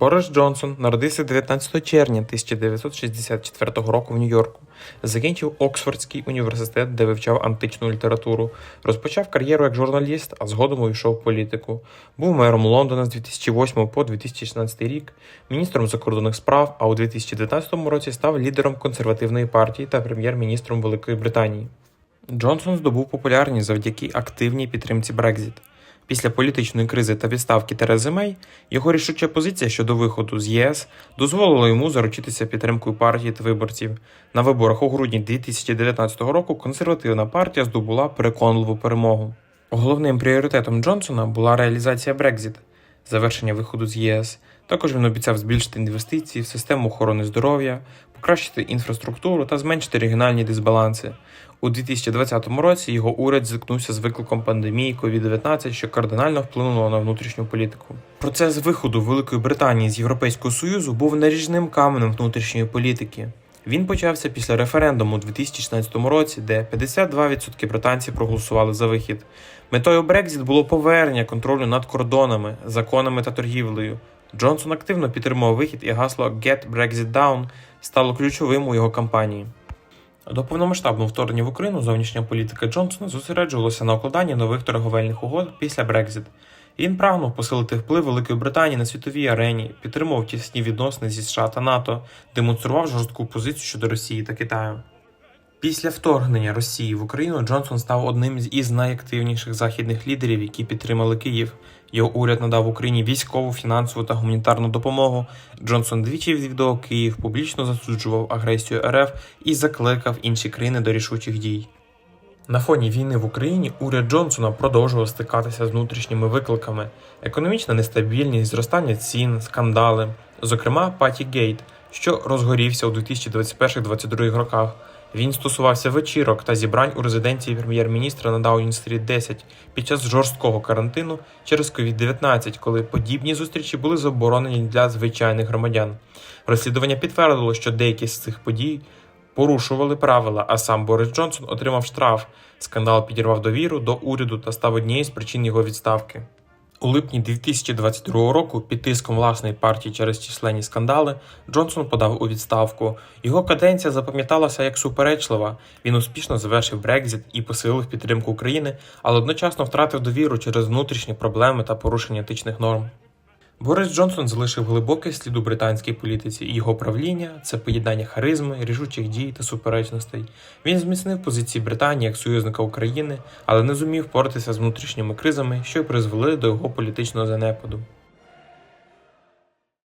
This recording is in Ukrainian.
Борис Джонсон народився 19 червня 1964 року в Нью-Йорку. Закінчив Оксфордський університет, де вивчав античну літературу. Розпочав кар'єру як журналіст, а згодом увійшов в політику. Був мером Лондона з 2008 по 2016 рік, міністром закордонних справ, а у 2019 році став лідером консервативної партії та прем'єр-міністром Великої Британії. Джонсон здобув популярність завдяки активній підтримці Брекзіт. Після політичної кризи та відставки Терези Мей його рішуча позиція щодо виходу з ЄС дозволила йому заручитися підтримкою партії та виборців. На виборах у грудні 2019 року консервативна партія здобула переконливу перемогу. Головним пріоритетом Джонсона була реалізація Брекзіт, завершення виходу з ЄС. Також він обіцяв збільшити інвестиції в систему охорони здоров'я, покращити інфраструктуру та зменшити регіональні дисбаланси. У 2020 році його уряд зіткнувся з викликом пандемії COVID-19, що кардинально вплинуло на внутрішню політику. Процес виходу Великої Британії з Європейського Союзу був наріжним каменем внутрішньої політики. Він почався після референдуму у 2016 році, де 52% британців проголосували за вихід. Метою Брекзіт було повернення контролю над кордонами, законами та торгівлею. Джонсон активно підтримував вихід і гасло Get Brexit Down стало ключовим у його кампанії. До повномасштабного вторгнення в Україну зовнішня політика Джонсона зосереджувалася на укладанні нових торговельних угод після Брекзит. Він прагнув посилити вплив Великої Британії на світовій арені, підтримував тісні відносини зі США та НАТО, демонстрував жорстку позицію щодо Росії та Китаю. Після вторгнення Росії в Україну Джонсон став одним із найактивніших західних лідерів, які підтримали Київ. Його уряд надав Україні військову, фінансову та гуманітарну допомогу. Джонсон двічі відвідав Київ, публічно засуджував агресію РФ і закликав інші країни до рішучих дій. На фоні війни в Україні уряд Джонсона продовжував стикатися з внутрішніми викликами: економічна нестабільність, зростання цін, скандали, зокрема Паті Гейт, що розгорівся у 2021-2022 роках. Він стосувався вечірок та зібрань у резиденції прем'єр-міністра на Даунінг-стріт 10 під час жорсткого карантину через COVID-19, коли подібні зустрічі були заборонені для звичайних громадян. Розслідування підтвердило, що деякі з цих подій порушували правила, а сам Борис Джонсон отримав штраф. Скандал підірвав довіру до уряду та став однією з причин його відставки. У липні 2022 року під тиском власної партії через численні скандали Джонсон подав у відставку. Його каденція запам'яталася як суперечлива. Він успішно завершив Брекзит і посилив підтримку України, але одночасно втратив довіру через внутрішні проблеми та порушення етичних норм. Борис Джонсон залишив глибокий слід у британській політиці, і його правління це поєднання харизми, рішучих дій та суперечностей. Він зміцнив позиції Британії як союзника України, але не зумів впоратися з внутрішніми кризами, що призвели до його політичного занепаду.